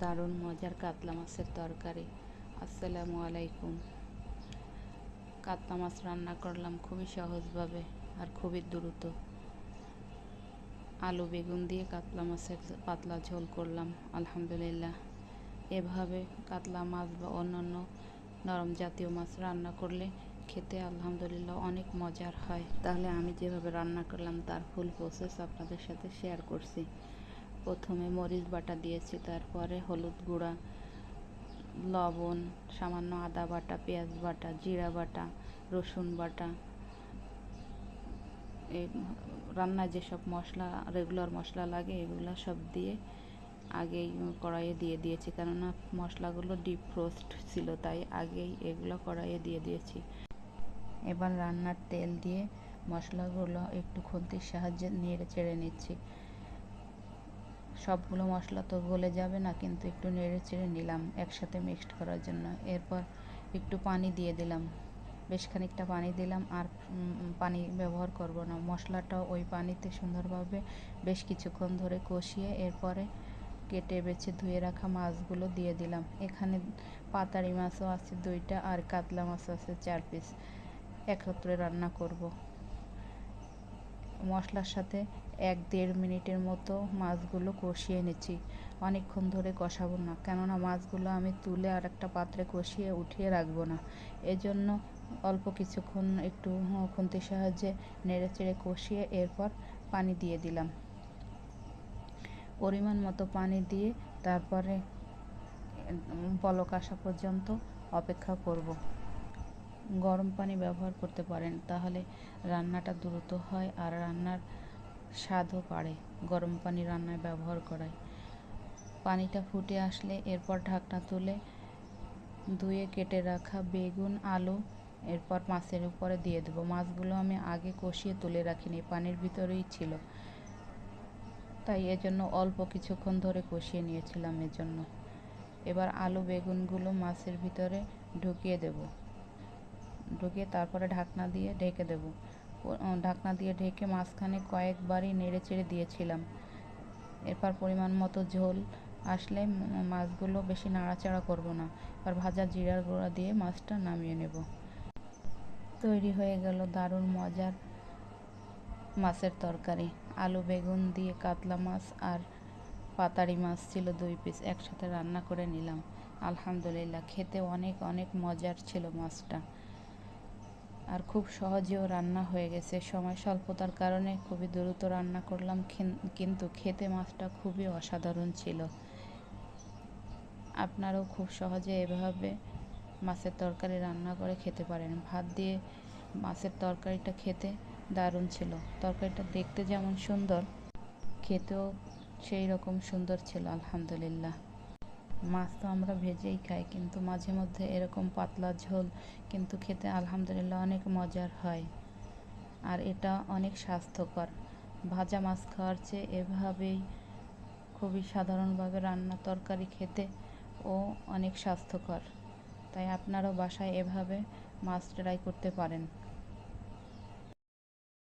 দারুণ মজার কাতলা মাছের তরকারি। আসসালামু আলাইকুম। কাতলা মাছ রান্না করলাম খুবই সহজভাবে আর খুবই দ্রুত। আলু, বেগুন দিয়ে কাতলা মাছের পাতলা ঝোল করলাম, আলহামদুলিল্লাহ। এভাবে কাতলা মাছ বা অন্যান্য নরম জাতীয় মাছ রান্না করলে খেতে আলহামদুলিল্লাহ অনেক মজার হয়। তাহলে আমি যেভাবে রান্না করলাম তার ফুল প্রসেস আপনাদের সাথে শেয়ার করছি। প্রথমে মরিচ বাটা দিয়েছি, তারপরে হলুদ গুঁড়া, লবণ, সামান্য আদা বাটা, পেঁয়াজ বাটা, জিরা বাটা, রসুন বাটা রান্নায় যেসব মশলা রেগুলার মশলা লাগে এগুলো সব দিয়ে আগেই কড়াইয়ে দিয়ে দিয়েছি। কেননা মশলাগুলো ডিপ রোস্ট ছিল, তাই আগেই এগুলো কড়াইয়ে দিয়ে দিয়েছি। এবার রান্নার তেল দিয়ে মশলাগুলো একটু খুন্তির সাহায্যে নেড়ে চেড়ে নিচ্ছি। সবগুলো মশলা তো গলে যাবে না, কিন্তু একটু নেড়ে চেড়ে নিলাম একসাথে মিক্সড করার জন্য। এরপর একটু পানি দিয়ে দিলাম। বেশ খানিকটা পানি দিলাম আর পানি ব্যবহার করব না। মশলাটা ওই পানিতে সুন্দরভাবে বেশ কিছুক্ষণ ধরে কষিয়ে এরপরে কেটে বেছে ধুয়ে রাখা মাছগুলো দিয়ে দিলাম। এখানে পাতারি মাছও আছে দুইটা আর কাতলা মাছ আছে চার পিস একত্রে রান্না করব। মশলার সাথে এক দেড় মিনিটের মতো মাছগুলো কষিয়ে নিচ্ছি। অনেকক্ষণ ধরে কষাবো না, কেননা মাছগুলো আমি তুলে আর একটা পাত্রে কষিয়ে উঠিয়ে রাখব না। এজন্য অল্প কিছুক্ষণ একটু খুন্তির সাহায্যে নেড়ে চেড়ে কষিয়ে এরপর পানি দিয়ে দিলাম। পরিমাণ মতো পানি দিয়ে তারপরে বলক আসা পর্যন্ত অপেক্ষা করব। গরম পানি ব্যবহার করতে পারেন, তাহলে রান্নাটা দ্রুত হয় আর রান্নার স্বাদও বাড়ে। গরম পানি রান্নায় ব্যবহার করায়। পানিটা ফুটে আসলে এরপর ঢাকনা তুলে ধুয়ে কেটে রাখা বেগুন, আলু, এরপর মাছের উপরে দিয়ে দেবো। মাছগুলো আমি আগে কষিয়ে তুলে রাখিনি, পানির ভিতরেই ছিল। তাই এজন্য অল্প কিছুক্ষণ ধরে কষিয়ে নিয়েছিলাম এজন্য। এবার আলু, বেগুনগুলো মাছের ভিতরে ঢুকিয়ে দেব। ঢুকিয়ে তারপরে ঢাকনা দিয়ে ঢেকে দেব। ঢাকনা দিয়ে ঢেকে মাঝখানে কয়েকবারই নেড়ে চেড়ে দিয়েছিলাম। এরপর পরিমাণ মতো ঝোল আসলে মাছগুলো বেশি নাড়াচাড়া করব না। এবার ভাজা জিরার গুঁড়া দিয়ে মাছটা নামিয়ে নেব। তৈরি হয়ে গেল দারুণ মজার মাছের তরকারি। আলু, বেগুন দিয়ে কাতলা মাছ আর পাতারি মাছ ছিল দুই পিস একসাথে রান্না করে নিলাম। আলহামদুলিল্লাহ, খেতে অনেক অনেক মজার ছিল মাছটা। আর খুব সহজেও রান্না হয়ে গেছে। সময় স্বল্পতার কারণে খুবই দ্রুত রান্না করলাম কিন্তু খেতে মাছটা খুবই অসাধারণ ছিল। আপনারাও খুব সহজে এভাবে মাছের তরকারি রান্না করে খেতে পারেন। ভাত দিয়ে মাছের তরকারিটা খেতে দারুণ ছিল। তরকারিটা দেখতে যেমন সুন্দর, খেতেও সেই রকম সুন্দর ছিল, আলহামদুলিল্লাহ। মাছ তো আমরা ভেজেই খাই, কিন্তু মাঝে মধ্যে এরকম পাতলা ঝোল কিন্তু খেতে আলহামদুলিল্লাহ অনেক মজার হয়। আর এটা অনেক স্বাস্থ্যকর। ভাজা মাছ খাওয়ার চেয়ে এভাবেই খুবই সাধারণভাবে রান্না তরকারি খেতে ও অনেক স্বাস্থ্যকর। তাই আপনারাও বাসায় এভাবে মাছ ট্রাই করতে পারেন।